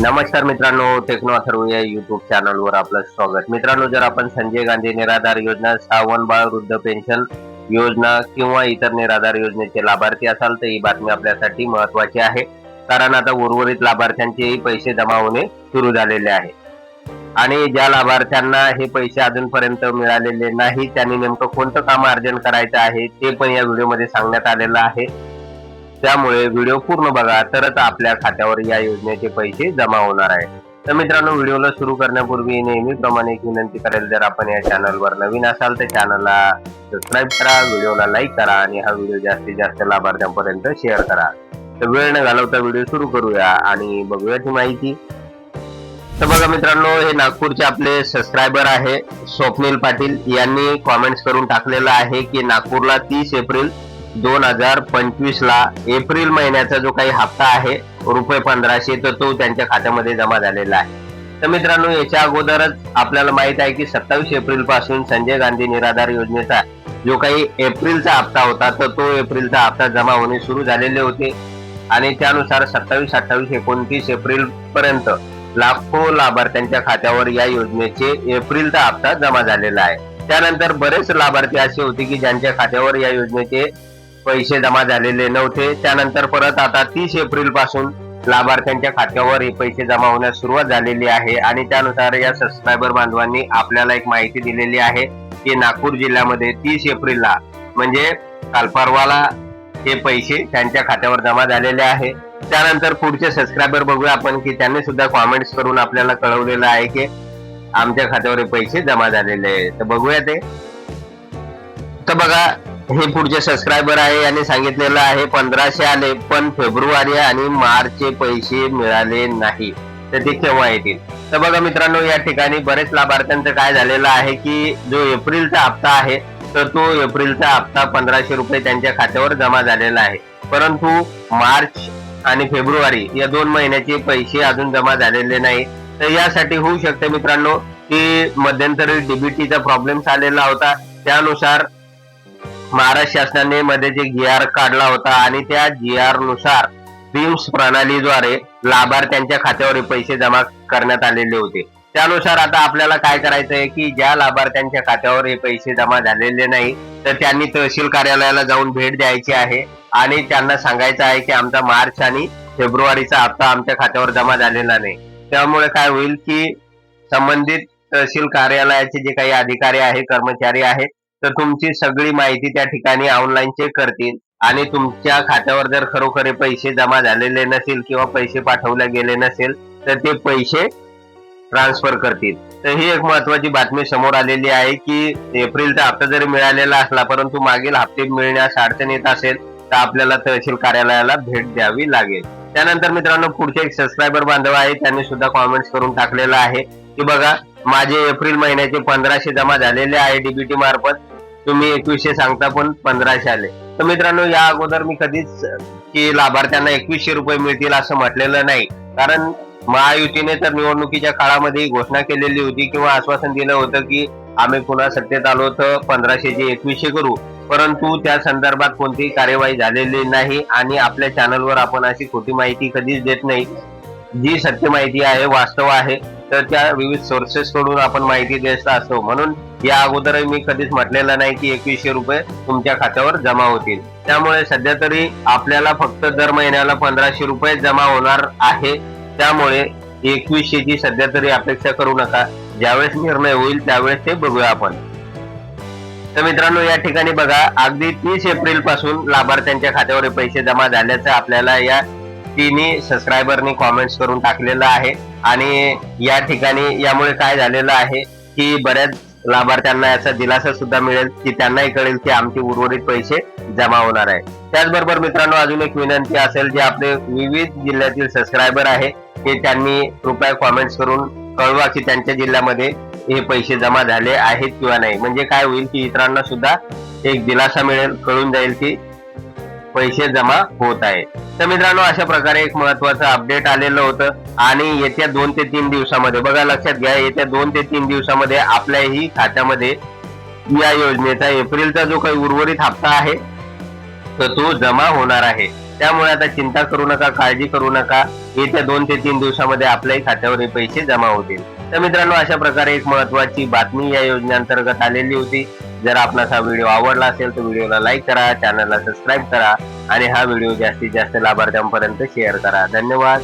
नमस्कार मित्रांनो टेक्नो अथर्व या युट्यूब चॅनलवर आपलं स्वागत. मित्रांनो जर आपण संजय गांधी निराधार योजना सावन बाळ वृद्ध पेन्शन योजना किंवा इतर निराधार योजनेचे लाभार्थी असाल तर ही बातमी आपल्यासाठी महत्वाची आहे. कारण आता उर्वरित लाभार्थ्यांचेही पैसे जमा होणे सुरू झालेले आहे. आणि ज्या लाभार्थ्यांना हे पैसे अजूनपर्यंत मिळालेले नाही त्यांनी नेमकं कोणतं काम अर्जन करायचं आहे ते पण या व्हिडिओमध्ये सांगण्यात आलेलं आहे. त्यामुळे व्हिडिओ पूर्ण बघा तरच आपल्या खात्यावर या योजनेचे पैसे जमा होणार आहे तर मित्रांनो व्हिडिओला सुरू करण्यापूर्वी नेहमीप्रमाणे एक विनंती करेल जर आपण या चॅनलवर नवीन असाल तर चॅनलला सबस्क्राईब करा व्हिडिओला लाईक करा आणि हा व्हिडिओ जास्तीत जास्त लाभार्थ्यांपर्यंत शेअर करा. तर वेळ न घालवता व्हिडिओ सुरू करूया आणि बघूया ती माहिती. तर बघा मित्रांनो हे नागपूरचे आपले सबस्क्रायबर आहे स्वप्नील पाटील. यांनी कॉमेंट्स करून टाकलेलं आहे की नागपूरला तीस एप्रिल दोन हजार पंचवीस ला एप्रिल महिन्याचा जो काही हप्ता आहे रुपये पंधराशे तर तो त्यांच्या खात्यामध्ये जमा झालेला आहे. तर मित्रांनो याच्या अगोदरच आपल्याला माहीत आहे की सत्तावीस एप्रिलपासून संजय गांधी निराधार योजनेचा जो काही एप्रिलचा हप्ता होता तर तो एप्रिलचा हप्ता जमा होणे सुरू झालेले होते. आणि त्यानुसार सत्तावीस अठ्ठावीस एकोणतीस एप्रिल पर्यंत लाखो लाभार्थ्यांच्या खात्यावर या योजनेचे एप्रिलचा हप्ता जमा झालेला आहे. त्यानंतर बरेच लाभार्थी असे होते की ज्यांच्या खात्यावर या योजनेचे पैसे जमा झालेले नव्हते. त्यानंतर परत आता तीस एप्रिलपासून लाभार्थ्यांच्या खात्यावर हे पैसे जमा होण्यास सुरुवात झालेली आहे आणि त्यानुसार या सबस्क्रायबर बांधवांनी आपल्याला एक माहिती दिलेली आहे की नागपूर जिल्ह्यामध्ये तीस एप्रिलला म्हणजे कालपारवाला हे पैसे त्यांच्या खात्यावर जमा झालेले आहे. त्यानंतर पुढचे सबस्क्रायबर बघूया आपण की त्यांनी सुद्धा कॉमेंट्स करून आपल्याला कळवलेलं आहे की आमच्या खात्यावर हे पैसे जमा झालेले आहे तर बघूया ते. तर बघा हे पुढचे सबस्क्रायबर आहे यांनी सांगितलेलं आहे पंधराशे आले पण फेब्रुवारी आणि मार्चचे पैसे मिळाले नाही. तर ते केव्हा येतील? तर बघा मित्रांनो या ठिकाणी बरेच लाभार्थ्यांचं काय झालेलं आहे की जो एप्रिलचा हप्ता आहे तर तो एप्रिलचा हप्ता पंधराशे रुपये त्यांच्या खात्यावर जमा झालेला आहे. परंतु मार्च आणि फेब्रुवारी या दोन महिन्याचे पैसे अजून जमा झालेले नाही. तर यासाठी होऊ शकते मित्रांनो की मध्यंतरी डीबीटीचा प्रॉब्लेम आलेला होता. त्यानुसार महाराष्ट्र शासनाने मध्ये जे जी आर काढला होता आणि त्या जी आरनुसार रिम्स प्रणालीद्वारे लाभार्थ्यांच्या खात्यावर पैसे जमा करण्यात आलेले होते. त्यानुसार आता आपल्याला काय करायचं आहे की ज्या लाभार्थ्यांच्या खात्यावर हे पैसे जमा झालेले नाही तर त्यांनी तहसील कार्यालयाला जाऊन भेट द्यायची आहे आणि त्यांना सांगायचं आहे की आमचा मार्च आणि फेब्रुवारीचा हप्ता आमच्या खात्यावर जमा झालेला नाही. त्यामुळे काय होईल की संबंधित तहसील कार्यालयाचे जे काही अधिकारी आहे कर्मचारी आहेत तर तुमची सगळी माहिती त्या ठिकाणी ऑनलाईन चेक करतील. आणि तुमच्या खात्यावर जर खरोखर पैसे जमा झालेले नसेल किंवा पैसे पाठवले गेले नसेल तर ते पैसे ट्रान्सफर करतील. तर ही एक महत्वाची बातमी समोर आलेली आहे की एप्रिलचा हप्ता जरी मिळालेला असला परंतु मागील हप्ते मिळण्यास अडचण येत असेल तर आपल्याला तहसील कार्यालयाला भेट द्यावी लागेल. त्यानंतर मित्रांनो पुढचे एक सबस्क्रायबर बांधव आहे त्यांनी सुद्धा कॉमेंट्स करून टाकलेलं आहे. की बघा माझे एप्रिल महिन्याचे पंधराशे जमा झालेले आहे डीबीटी मार्फत. तुम्ही एकवीसशे सांगता पण पंधराशे आले. तर मित्रांनो या अगोदर मी कधीच की लाभार्थ्यांना एकवीसशे रुपये मिळतील असं म्हटलेलं नाही. कारण महायुतीने तर निवडणुकीच्या काळामध्ये घोषणा केलेली होती किंवा आश्वासन दिलं होतं की आम्ही पुन्हा सत्तेत आलो तर पंधराशेचे एकवीसशे करू. परंतु त्या संदर्भात कोणतीही कार्यवाही झालेली नाही आणि आपल्या चॅनलवर आपण अशी खोटी माहिती कधीच देत नाही. जी सत्य माहिती आहे वास्तव आहे तर त्या विविध सोर्सेस कडून आपण माहिती देत असतो. म्हणून या अगोदर मी कधीच म्हटलेलं नाही की एकवीसशे रुपये तुमच्या खात्यावर जमा होतील. त्यामुळे सध्या तरी आपल्याला फक्त दर महिन्याला पंधराशे रुपये जमा होणार आहे. त्यामुळे एकवीसशेची सध्या तरी अपेक्षा करू नका. ज्यावेळेस निर्णय होईल त्यावेळेस ते बघूया आपण. तर मित्रांनो या ठिकाणी बघा अगदी तीस एप्रिलपासून लाभार्थ्यांच्या खात्यावर पैसे जमा झाल्याचं आपल्याला या तिन्ही सबस्क्रायबरनी कॉमेंट्स करून टाकलेलं आहे. आणि या ठिकाणी यामुळे काय झालेलं आहे की बऱ्याच लाभार्थ्यांना याचा दिलासा सुद्धा मिळेल की त्यांनाही कळेल की आमचे उर्वरित पैसे जमा होणार आहे. त्याचबरोबर मित्रांनो अजून एक विनंती असेल जे आपले विविध जिल्ह्यातील सबस्क्रायबर आहे ते त्यांनी कृपया कॉमेंट्स करून कळवा की त्यांच्या जिल्ह्यामध्ये हे पैसे जमा झाले आहेत किंवा नाही. म्हणजे काय होईल की इतरांना सुद्धा एक दिलासा मिळेल कळून जाईल की पैसे जमा होत आहे. तर मित्रांनो अशा प्रकारे एक महत्वाचं अपडेट आलेलं होतं. आणि येत्या दोन ते तीन दिवसामध्ये बघा लक्षात घ्या येत्या दोन ते तीन दिवसामध्ये आपल्याही खात्यामध्ये या योजनेचा एप्रिलचा जो काही उर्वरित हप्ता आहे तर तो जमा होणार आहे. त्यामुळे आता चिंता करू नका काळजी करू नका. येत्या दोन ते तीन दिवसामध्ये आपल्याही खात्यावर हे पैसे जमा होतील. तर मित्रांनो अशा प्रकारे एक महत्वाची बातमी या योजनेअंतर्गत आलेली होती. जर आपणास हा व्हिडिओ आवडला असेल तर व्हिडिओला लाईक करा चॅनलला सबस्क्राईब करा आणि हा व्हिडिओ जास्तीत जास्त लाभार्थ्यांपर्यंत शेअर करा. धन्यवाद.